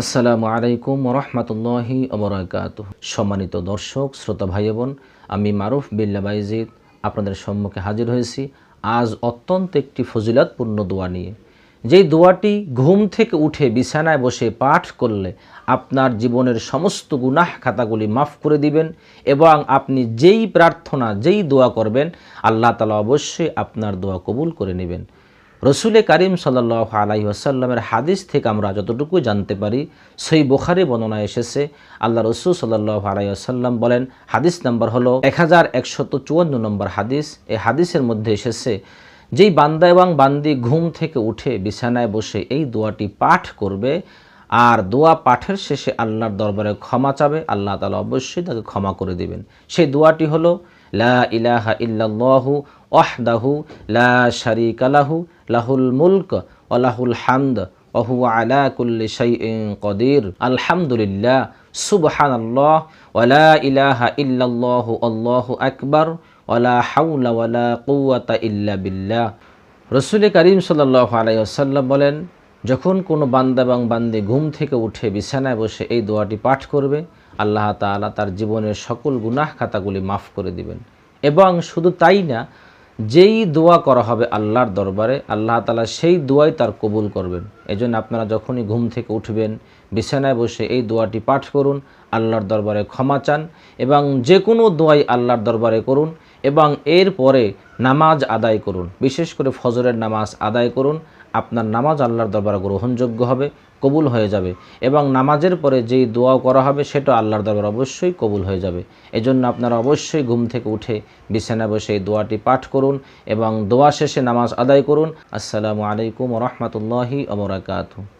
আসসালামু আলাইকুম রহমতুল্লাহি অবরাকাত সম্মানিত দর্শক, শ্রোতা ভাই বোন আমি মারুফ বিল্লা বাইজিদ আপনাদের সম্মুখে হাজির হয়েছি আজ অত্যন্ত একটি ফজিলাতপূর্ণ দোয়া নিয়ে। যেই দোয়াটি ঘুম থেকে উঠে বিছানায় বসে পাঠ করলে আপনার জীবনের সমস্ত গুনাহ খাতাগুলি মাফ করে দিবেন এবং আপনি যেই প্রার্থনা, যেই দোয়া করবেন, আল্লাহ তালা অবশ্যই আপনার দোয়া কবুল করে নেবেন। রসুলে কারিম সাল্লাহ আলাই আসাল্লামের হাদিস থেকে আমরা যতটুকু জানতে পারি, সেই বোখারি বর্ণনা এসেছে, আল্লাহ রসুল সাল্লাহ আলাই আসাল্লাম বলেন, হাদিস নাম্বার হলো এক হাজার একশত চুয়ান্ন নম্বর হাদিস। এই হাদিসের মধ্যে এসেছে, যেই বান্দা এবং বান্দি ঘুম থেকে উঠে বিছানায় বসে এই দোয়াটি পাঠ করবে, আর দোয়া পাঠের শেষে আল্লাহর দরবারে ক্ষমা চাবে, আল্লাহ তালা অবশ্যই তাকে ক্ষমা করে দিবেন। সেই দোয়াটি হলো, লা ইলাহা ইল্লাল্লাহু ওয়াহদাহু লা শারীকা লাহু, লাহুল মুলক ওয়া লাহুল হামদ হুয়া আলা কুল্লি শাইইন কদির। আলহামদুলিল্লাহ, সুবহানাল্লাহ ওয়া লা ইলাহা ইল্লাল্লাহু আল্লাহু আকবার ওয়া লা হাওলা ওয়া কুওয়াতা ইল্লা বিল্লাহ। রসুল করিম সাল্লাল্লাহু আলাইহি ওয়াসাল্লাম বলেন, যখন কোনো বান্দা এবং বান্দি ঘুম থেকে উঠে বিছানায় বসে এই দোয়াটি পাঠ করবে, আল্লাহ তাআলা তার জীবনের সকল গুনাহ খাতাগুলি মাফ করে দিবেন। এবং শুধু তাই না যেই দোয়া করা হবে আল্লাহর দরবারে, আল্লাহ তালা সেই দোয়াই তার কবুল করবেন। এজন্য আপনারা যখনই ঘুম থেকে উঠবেন, বিছানায় বসে এই দোয়াটি পাঠ করুন, আল্লাহর দরবারে ক্ষমা চান এবং যে কোনো দোয়াই আল্লাহর দরবারে করুন। এবং এর পরে নামাজ আদায় করুন। বিশেষ করে ফজরের নামাজ আদায় করুন। আপনার নামাজ আল্লাহর দরবারে গ্রহণযোগ্য হবে, কবুল হয়ে যাবে এবং নামাজের পরে যেই দোয়া করা হবে সেটা আল্লাহর দরবার অবশ্যই কবুল হয়ে যাবে। এজন্য আপনারা অবশ্যই ঘুম থেকে উঠে বিছানায় বসে এই দোয়াটি পাঠ করুন এবং দোয়া শেষে নামাজ আদায় করুন। আসসালামু আলাইকুম রহমতুল্লাহি অবরাকাতু